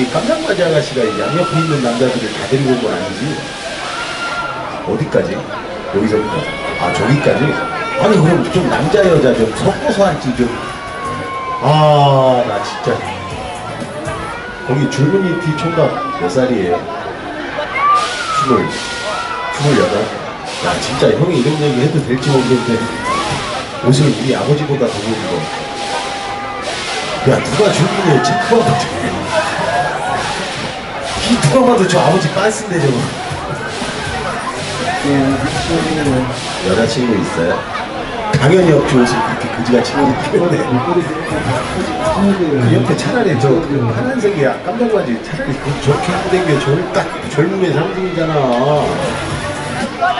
여기 깜짝맞이 아가씨가 양 옆에 있는 남자들을 다 데리고 온 건 아니지? 어디까지? 여기서부터. 아, 저기까지? 아니, 그럼 좀 남자, 여자 좀 섞어서 앉지, 좀. 아, 나 진짜. 거기 줄무늬 티 총각 몇 살이에요? 스물, 스물여덟? 야, 진짜 형이 이런 얘기 해도 될지 모르겠는데, 옷을 우리 아버지보다 더 보는 거. 야, 누가 줄무늬에 체크하고 저 래. 이 누가 봐도 저 아버지 빤스인데, 저거. 여자친구 있어요? 당연히 옷을 그렇게 그지같이 입는데 그 옆에 차라리 저그 파란색이 깜짝 바지 차라리 그 저렇게 입고 댕겨 저를 딱 젊음의 상징이잖아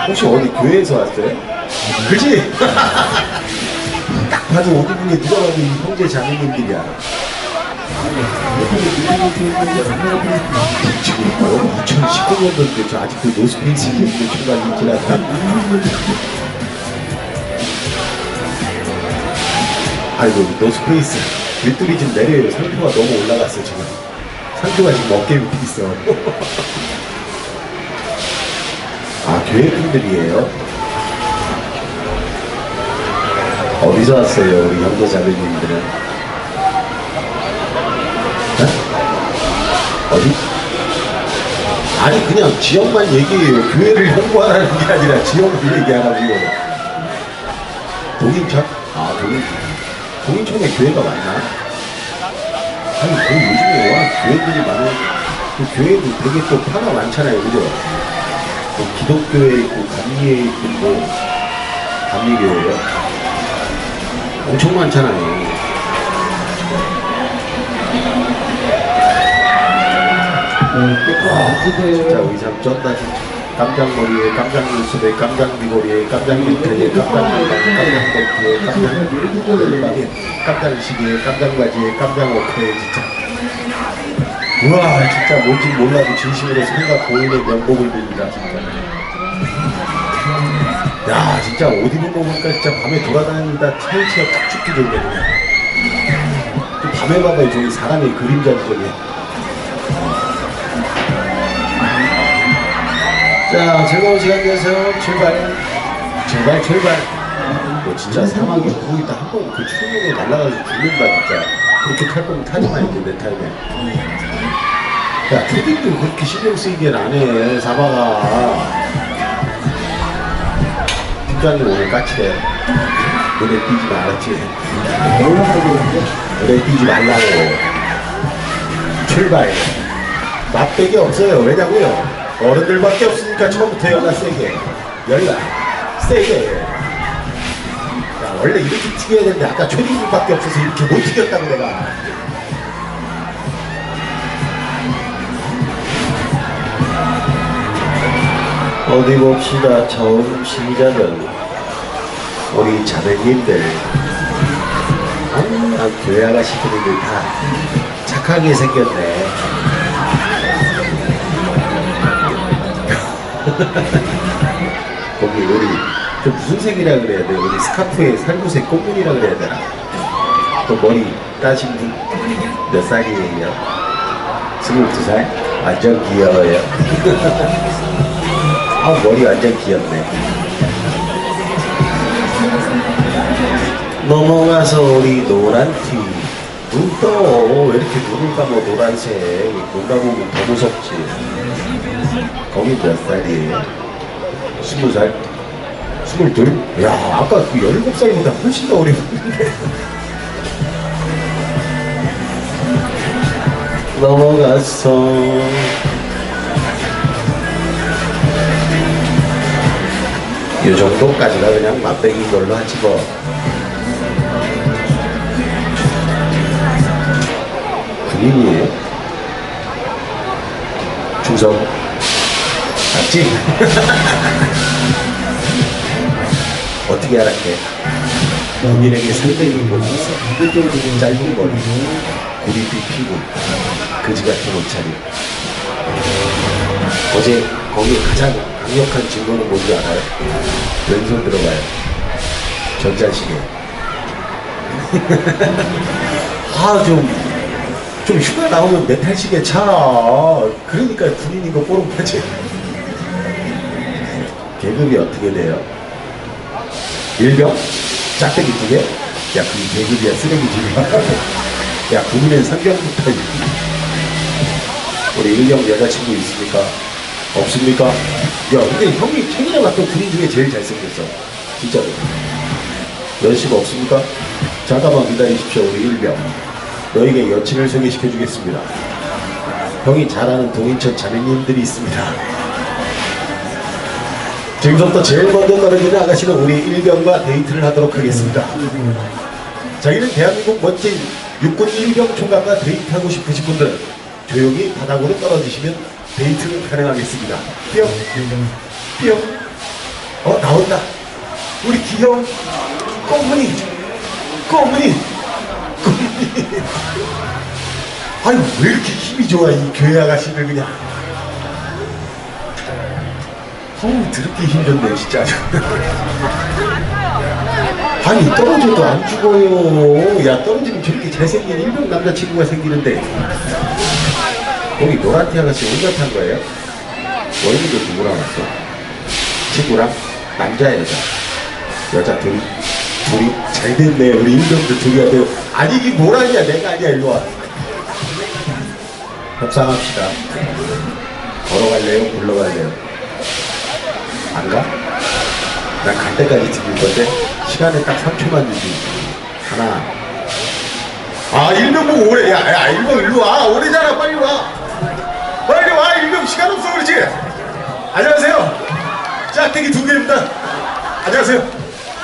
혹시 어디 교회에서 왔어요? 그지? 딱 봐도 오기 분이 누가 봐도 이 형제 자매님들이야 지금 어? 2019년도인데 저 아직도 노스페이스 입는 초반이 지났다 아이고 노스페이스. 밀돌이 지금 내려요 상표가 너무 올라갔어 지금. 상표가 지금 어깨 밑에 있어. 아 교회 분들이에요? 어디서 왔어요 우리 형제 자매님들은 어디? 아니 그냥 지역만 얘기해요 교회를 홍보하라는 게 아니라 지역을 얘기하라고요 동인천? 아 동인천 동인천에 교회가 많나? 아니 거기 요즘에 워낙 교회들이 많아 그 교회도 되게 또 파가 많잖아요 그죠? 뭐 기독교회 있고 감리에 있고 뭐 감리교회요? 엄청 많잖아요 아, 진짜 의상 쩐다 진짜. 깜장머리에 깜장눈썹에 깜장미고리에 깜장미터에 깜장미에 깜장벨트에 깜장미에 깜장시계에 깜장바지에 깜장워크에 진짜. 우와 진짜 뭔지 몰라도 진심으로 생각 보이는 명복을 빕니다 진짜. 야 진짜 옷 입은 거 보니까 진짜 밤에 돌아다니다. 차에 치여 딱 죽기 전에 그냥. 또 밤에 봐봐요 저기 사람의 그림자지 저기 자, 즐거운 시간 되세요. 출발. 출발, 출발. 너 진짜 사막에 거기 있다 한번그 추운에 날아가서 죽는다, 진짜. 그렇게 탈 거면 타지 마, 이제 내 타임에. 야, 초딩도 그렇게 신경 쓰이긴 안 해, 사바가. 팀장님 오늘 까칠해. 띄지 마, 알았지? 눈에 띄지 말라고. 출발. 맛배기 없어요. 왜냐고요? 어른들밖에 없으니까 처음부터 연락 세게. 연락 세게. 야, 원래 이렇게 튀겨야 되는데 아까 초딩들밖에 없어서 이렇게 못 튀겼다고 내가. 어디 봅시다. 처음 시작은 우리 자매님들. 아, 교회 아가씨들이 다 착하게 생겼네. 거기 우리 저 무슨 색이라 그래야 돼? 우리 스카프에 살구색 꽃무늬라 그래야 되나? 또 머리 따신 분 몇 살이에요? 스물두 살? 완전 귀여워요. 아 머리 완전 귀엽네. 넘어가서 우리 노란 티. 눈 떠. 왜 이렇게 눈을 감아 노란색. 눈 감으면 더 무섭지. 거기 몇 살이에요? 스무 살? 스물둘? 야, 아까 그 열일곱 살보다 훨씬 더 어려 보이는데. 넘어갔어. 이 정도까지가 그냥 맛배기인 걸로 하지 뭐. 군인이에요? 충성. 맞지? 어떻게 알았게? 본인에게 상대인 건 있어. 짧은 머리, 고리빛 피부, 그지 같은 옷차림. 어제 거기 가장 강력한 증거는 뭔지 알아요? 왼손 들어가요. 전자시계. 아, 좀, 좀 휴가 나오면 메탈식에 차. 그러니까 군인인 거 뽀록하지. 계급이 어떻게 돼요? 일병? 짝대기 두 개? 야, 그게 계급이야, 쓰레기지. 야, 국민의 상병부터. 우리 일병 여자친구 있습니까? 없습니까? 야, 근데 형이 최근에 봤던 군인 중에 제일 잘생겼어. 진짜로. 여자친구 없습니까? 잠깐만 기다리십시오, 우리 일병. 너에게 여친을 소개시켜 주겠습니다. 형이 잘 아는 동인천 자매님들이 있습니다. 지금부터 제일 먼저 떨어지는 아가씨는 우리 일병과 데이트를 하도록 하겠습니다. 자기는 대한민국 멋진 육군 일병 총각과 데이트하고 싶으신 분들 조용히 바닥으로 떨어지시면 데이트는 가능하겠습니다. 뿅, 뿅. 어 나온다. 우리 귀여운 꼬문이, 꼬문이, 꼬문이. 아유 왜 이렇게 힘이 좋아 이 교회 아가씨들 그냥. 어우 드럽게 힘줬네 진짜 아니 떨어져도 안 죽어요 야 떨어지면 저렇게 잘생긴 일병 남자친구가 생기는데 거기 노란 티 아가씨 혼자 탄 거예요? 원인도 누구랑 왔어? 친구랑? 남자 여자 여자 둘이 둘이 잘 됐네 우리 일병도 둘이 한데 아니 이게 뭐라냐 내가 아니야 일로 와 협상합시다 걸어갈래요? 굴러갈래요? 안 가? 난 갈 때까지 지킬 건데 시간에 딱 3초만 주지. 하나. 아 일병 보고 오래. 야, 야 일병 일로 와. 오래잖아. 빨리 와. 빨리 와. 일병 시간 없어 그렇지? 안녕하세요. 짝대기 두 개입니다. 안녕하세요.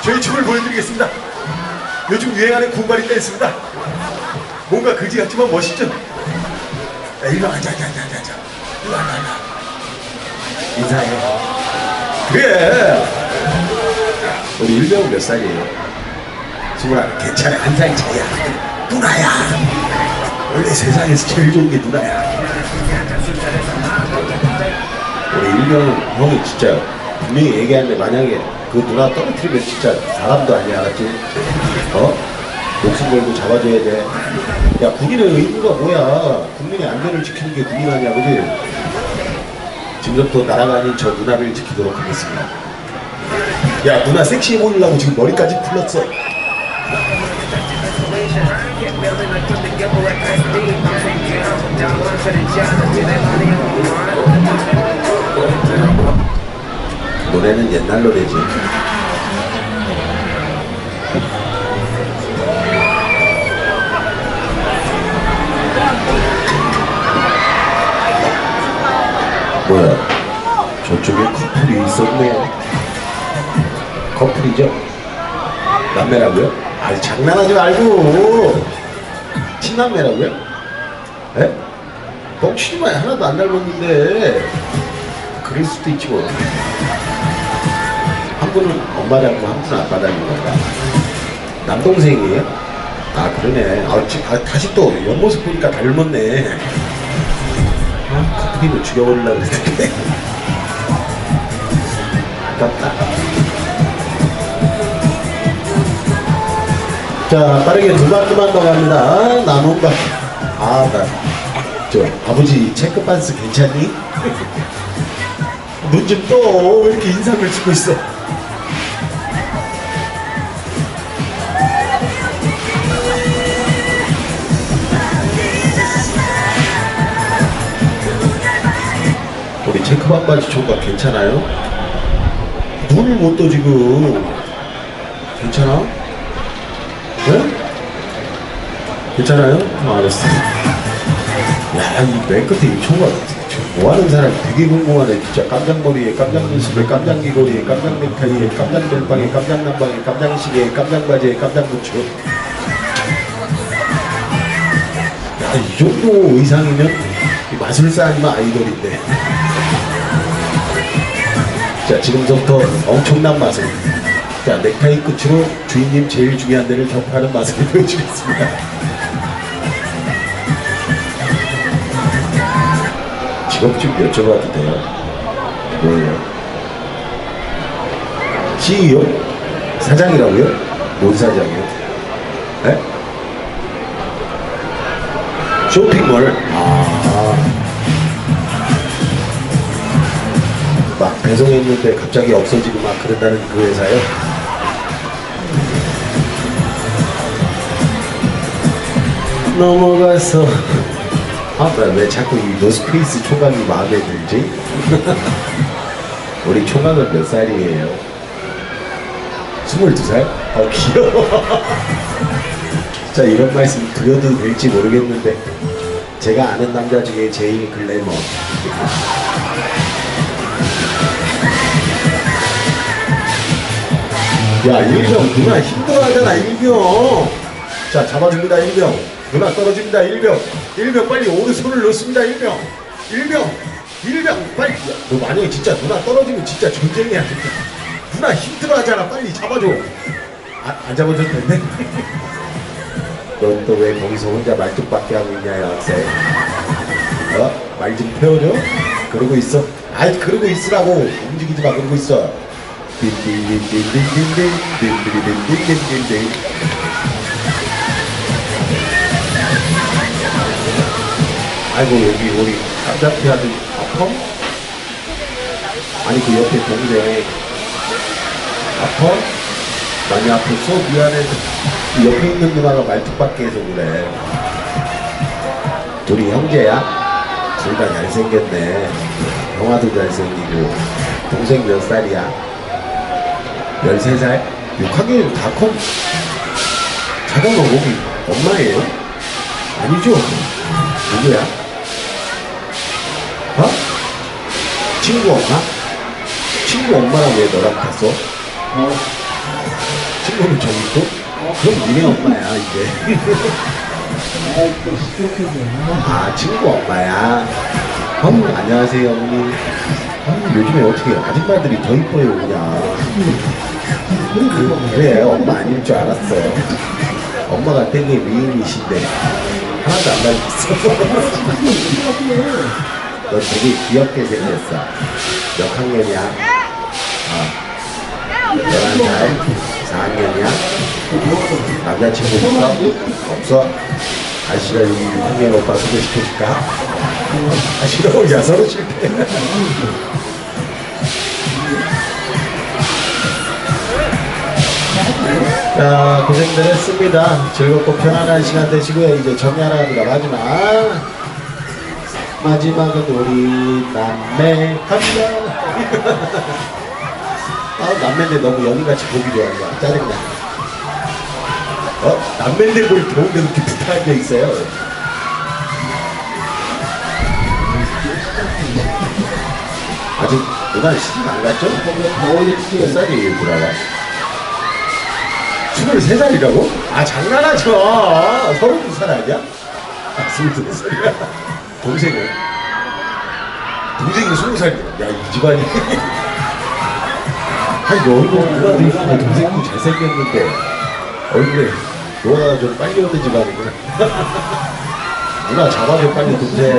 저희 춤을 보여드리겠습니다. 요즘 유행하는 군발이 댄스입니다. 뭔가 그지 같지만 멋있죠? 야 일로 앉아 앉아 앉아 앉아 일로 앉아 앉아 인사해 그래. 우리 일병은 몇 살이에요? 스물하나. 괜찮아. 한 살 차이야. 누나야. 원래 세상에서 제일 좋은 게 누나야. 우리 일병은 형이 진짜 분명히 얘기하는데 만약에 그 누나 떨어뜨리면 진짜 사람도 아니야. 알았지? 어? 목숨 걸고 잡아줘야 돼. 야, 군인의 의무가 뭐야? 국민의 안전을 지키는 게 군인 아니야. 그지? 지금부터 아닌 저 누나를 지키도록 하겠습니다. 야 누나 섹시해 보이려고 지금 머리까지 풀렀어. 노래는 옛날 노래지. 뭐야? 저쪽에 커플이 있었네. 커플이죠? 남매라고요? 아니 장난하지 말고 친남매라고요? 에? 뻥치지마 하나도 안 닮았는데 그럴 수도 있지 뭐. 한 분은 엄마 닮고 한 분은 아빠 닮은 건가? 남동생이에요? 아 그러네. 아, 지, 아 다시 또 옆모습 보니까 닮았네. 아, 커플이면 죽여버리려고 그랬는데. 아깝다. 자, 빠르게 두 바퀴만 더 갑니다. 남은 바퀴. 아, 나, 저, 아버지, 체크 반스 괜찮니? 눈 좀 떠. 왜 이렇게 인상을 찍고 있어? 바지 조각 괜찮아요? 눈을 못 떠, 지금. 괜찮아? 네? 괜찮아요? 어, 알았어. 야, 이맨 끝에 이 총각, 뭐 하는 사람 되게 궁금하네. 진짜 깜장머리에, 깜장눈썹에, 깜장귀걸이에, 깜장넥타이에, 깜장멜빵에, 깜장난방에, 깜장시계에, 깜장바지에, 깜장부츠. 야, 이 정도 의상이면 이 마술사 아니면 아이돌인데. 자, 지금부터 엄청난 마술. 자, 넥타이 끝으로 주인님 제일 중요한 데를 격파하는 맛을 보여주겠습니다. 직업 좀 여쭤봐도 돼요? 뭐예요? CEO? 사장이라고요? 뭔 사장이요? 네? 쇼핑몰. 아. 배송했는데 갑자기 없어지고 막 그런다는 그 회사요? 넘어가서. 아, 왜, 왜 자꾸 이 노스페이스 총각이 마음에 들지? 우리 총각은 몇 살이에요? 22살? 어, 귀여워. 자, 이런 말씀 드려도 될지 모르겠는데, 제가 아는 남자 중에 제일 글래머. 야, 일병, 누나 힘들어하잖아, 일병. 자, 잡아줍니다, 일병. 누나 떨어집니다, 일병. 일병, 빨리 오른손을 놓습니다, 일병. 일병, 일병, 빨리. 야, 너 만약에 진짜 누나 떨어지면 진짜 전쟁이야. 누나 힘들어하잖아, 빨리 잡아줘. 아, 안 잡아줘도 된대? 넌 또 왜 거기서 혼자 말뚝밖에 하고 있냐, 여학생. 어? 말 좀 태워줘? 그러고 있어. 아이, 그러고 있으라고. 움직이지 마, 그러고 있어. 아이고, 여기 우리 남자피 아들 아파? 아니, 그 옆에 동생. 아파? 많이 아팠어? 미안해. 그 옆에 있는 누나가 말뚝밖에 해서 그래. 둘이 형제야? 둘 다 잘생겼네. 형아도 잘생기고. 동생 몇 살이야? 13살? 6학년 다 커? 잠깐만, 거기 엄마예요? 아니죠? 누구야? 어? 친구 엄마? 친구 엄마랑 왜 너랑 갔어? 친구는 저기 있고? 그럼 니네 엄마야, 이제. 아, 친구 엄마야. 어, 안녕하세요, 어머니. 아, 요즘에 어떻게 아줌마들이 더 이뻐요, 그냥. 그, 그래, 엄마 아닐 줄 알았어. 엄마가 되게 미인이신데, 하나도 안 닮았어. 너 되게 귀엽게 생겼어. 몇 학년이야? 어. 11살? 4학년이야? 남자친구 있어? 없어? 아씨가 여기 6학년 오빠 소개시켜줄까? 아 싫어 야 서로 실패 자 고생들 했습니다. 즐겁고 편안한 시간 되시고요. 이제 정리하랍니다. 마지막. 마지막은 우리 남매 갑니다. 아 남매인데 너무 연인같이 보기 거야. 짜증나. 어? 남매인데 뭘 더운데 그렇게 붙어앉아 있어요? 아직 누나 시집 안 갔죠? 몇 살이에요, 누나가? 23살이라고? 아, 장난하지 마. 32살 아니야? 아, 22살이야. 동생은? 동생이 20살이야. 야, 이 집안이. 얼굴 누나도 이쁘고 동생도 잘생겼는데, 얼굴에 너가 좀 빨리 오는 집안이구나. 누나 잡아줘, 빨리 동생.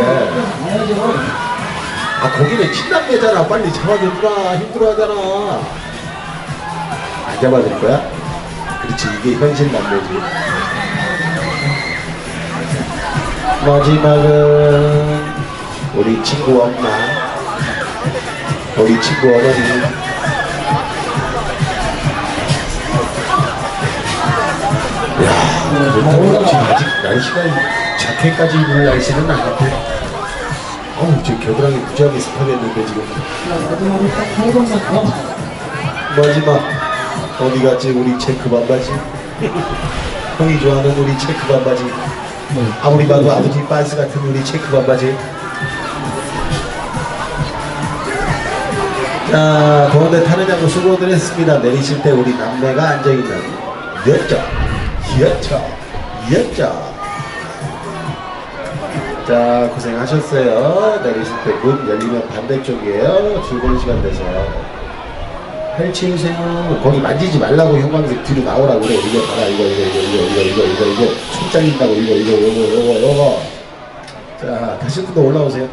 아 거기는 친남매잖아 빨리 잡아줘 누나 힘들어하잖아 안 잡아줄 거야? 그렇지 이게 현실 남매지 마지막은 우리 친구 엄마. 우리 친구 어머니 야 그렇다고 지금 아직 날씨가 자켓까지 입을 날씨는 아닌데 어우 저 겨드랑이 무지하게 습하겠는데 지금. 마지막 어디 갔지 우리 체크 반바지? 형이 좋아하는 우리 체크 반바지. 아무리 봐도 아버지 빤스 같은 우리 체크 반바지. 자 더운데 장구 수고들 했습니다. 내리실 때 우리 남매가 앉아있는 여자. 여자. 여자. 자 고생하셨어요. 내리실 때 문 열리면 반대쪽이에요. 즐거운 시간 되세요 펼치우세요 거기 만지지 말라고 형광색 뒤로 나오라고 그래. 이거 봐라 이거 이거 이거 이거 이거 이거 이거 이거. 손 잘린다고 이거 이거 이거 이거 이거. 자 다시 분도 올라오세요